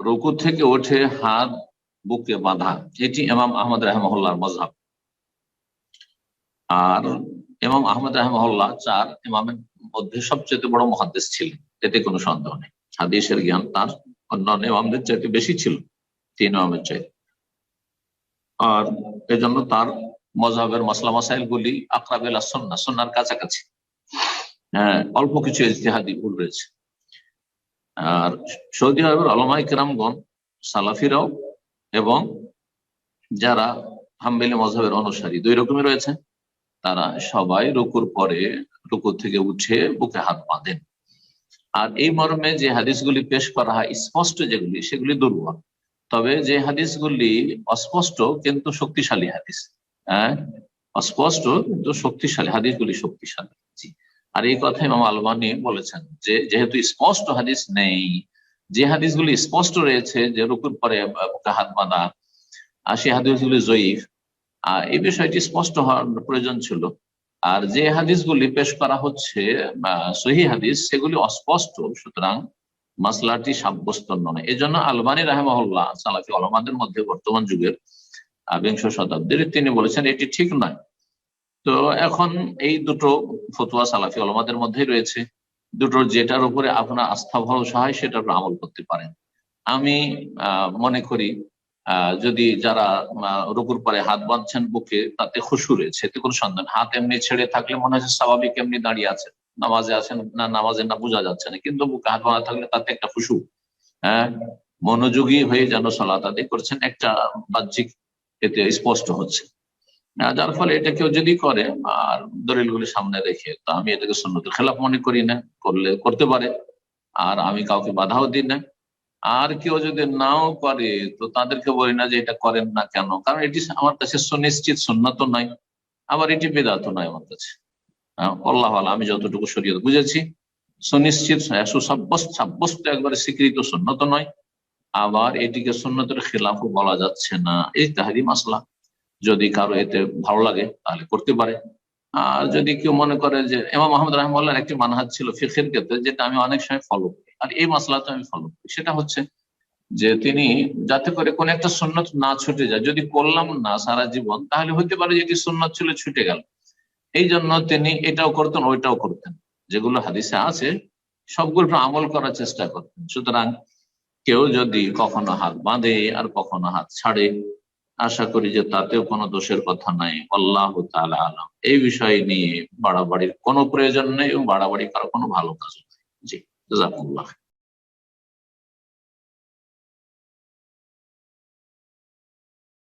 রুকু থেকে ওঠে হাত বুকে বাঁধা, এটি এমাম আহমদ রাহমহল্লার মজাব আর এমাম আহমদ রাহমহল্লা চার এমামের মধ্যে সবচেয়ে বড় মহাদেশ ছিলেন, এতে কোনো সন্দেহ নেই। হাদিসের জ্ঞান তার, অন্যান্য এমামদের চাইতে বেশি ছিল, তিন এমামের চাইতে। আর এজন্য তার মজাবের মশলা মাসাইল গুলি আকরাবেলা সন্না সন্ন্যার কাছাকাছি। হ্যাঁ অল্প কিছু ইজতেহাদি ভুল রয়েছে। আর সৌদি আরবের আলমাই কেরামগণ, সালাফিরাও এবং যারা হাম্বেলি মজাবের অনুসারী, দুই রকমের রয়েছে। তারা সবাই রুকুর পরে রুকুর থেকে উঠে বুকে হাত বাঁধেন। আর এই মর্মে যে হাদিসগুলি পেশ করা হয়, স্পষ্ট যেগুলি, সেগুলি দুর্বল। তবে যে হাদিসগুলি অস্পষ্ট কিন্তু শক্তিশালী হাদিস। হ্যাঁ অস্পষ্ট কিন্তু শক্তিশালী, হাদিসগুলি শক্তিশালী। আর এই কথা ইমাম আলবানি বলেছেন যে যেহেতু স্পষ্ট হাদিস নেই, যে হাদিসগুলি স্পষ্ট রয়েছে যে রুকুর পরে হাত বাঁধা, আর সেই হাদিসগুলি জয়ীফ, আহ, এই বিষয়টি স্পষ্ট হওয়ার প্রয়োজন ছিল। আর যে হাদিসগুলি পেশ করা হচ্ছে সহি হাদিস, সেগুলি অস্পষ্ট, সুতরাং মাসলাটি সাব্যস্ত নয়। এই জন্য আলবানী রাহেমহল্লা সালাফি আলমাদের মধ্যে বর্তমান যুগের বিংশ শতাব্দীর তিনি বলেছেন, এটি ঠিক নয়। তো এখন এই দুটো ফতুয়া সালাফি আলমাদের মধ্যেই রয়েছে। দুটোর যেটার উপরে আপনার আস্থা ভরসা হয়, সেটার উপর আমল করতে পারেন। আমি মনে করি যদি যারা রুকুর পরে হাত বাঁধছেন বুকে, তাতে খুশু রয়েছে। এতে কোনো সন্দেহ হাত এমনি ছেড়ে থাকলে মনে হচ্ছে স্বাভাবিক এমনি দাঁড়িয়ে আছেন। নামাজে আছেন না, নামাজে না, বোঝা যাচ্ছে না। কিন্তু বুকে হাত বাঁধা থাকলে তাতে একটা খুশু হ্যাঁ মনোযোগী হয়ে যেন সলাত আদায় করছেন, একটা বাহ্যিক এতে স্পষ্ট হচ্ছে। যার ফলে এটা কেউ যদি করে, আর দলিলগুলি সামনে রেখে, তো আমি এটাকে সুন্নতের খেলাফ মনে করি না, করলে, করতে পারে, আর আমি কাউকে বাধাও দিই না। আর কেউ যদি নাও করে, তো তাদেরকে বলি না যে এটা করেন না কেন, কারণ এটি আমার কাছে সুনিশ্চিত, সুন্নত নয়, আবার এটি বেদাত নয় আমার কাছে। আল্লাহ আমি যতটুকু শরীয়ত বুঝেছি, সুনিশ্চিত, সুসাব্যস্ত, সাব্যস্ত, একবারে স্বীকৃত সুন্নত নয়, আবার এটিকে সুন্নতের খেলাফও বলা যাচ্ছে না, এই তাহারি মাসলা। যদি কারও এতে ভালো লাগে, তাহলে করতে পারে। আর যদি কেউ মনে করে যে এমা মোহাম্মদ রহমাল্লাহর একটি মানহাজ ছিল ফিখের ক্ষেত্রে, যেটা আমি অনেক সময় ফলো করি। আর এই মশলাতে আমি ফলো করি। সেটা হচ্ছে যে, তিনি যাতে করে কোন একটা সুন্নত না ছুটে যায়, যদি করলাম না সারা জীবন, তাহলে হতে পারে যে, এটি সুন্নত ছিল, ছুটে গেল। এই জন্য তিনি এটাও করতেন, ওইটাও করতেন। যেগুলো হাদিসে আছে, সবগুলো আমল করার চেষ্টা করতেন। সুতরাং কেউ যদি কখনো হাত বাঁধে আর কখনো হাত ছাড়ে আশা করি যে তাতেও কোনো দোষের কথা নাই। আল্লাহ তালা আলম। এই বিষয় নিয়ে বাড়াবাড়ির কোনো প্রয়োজন নেই এবং বাড়াবাড়ি কারও কোনো ভালো কাজ নেই। জি জাজাকুল্লাহ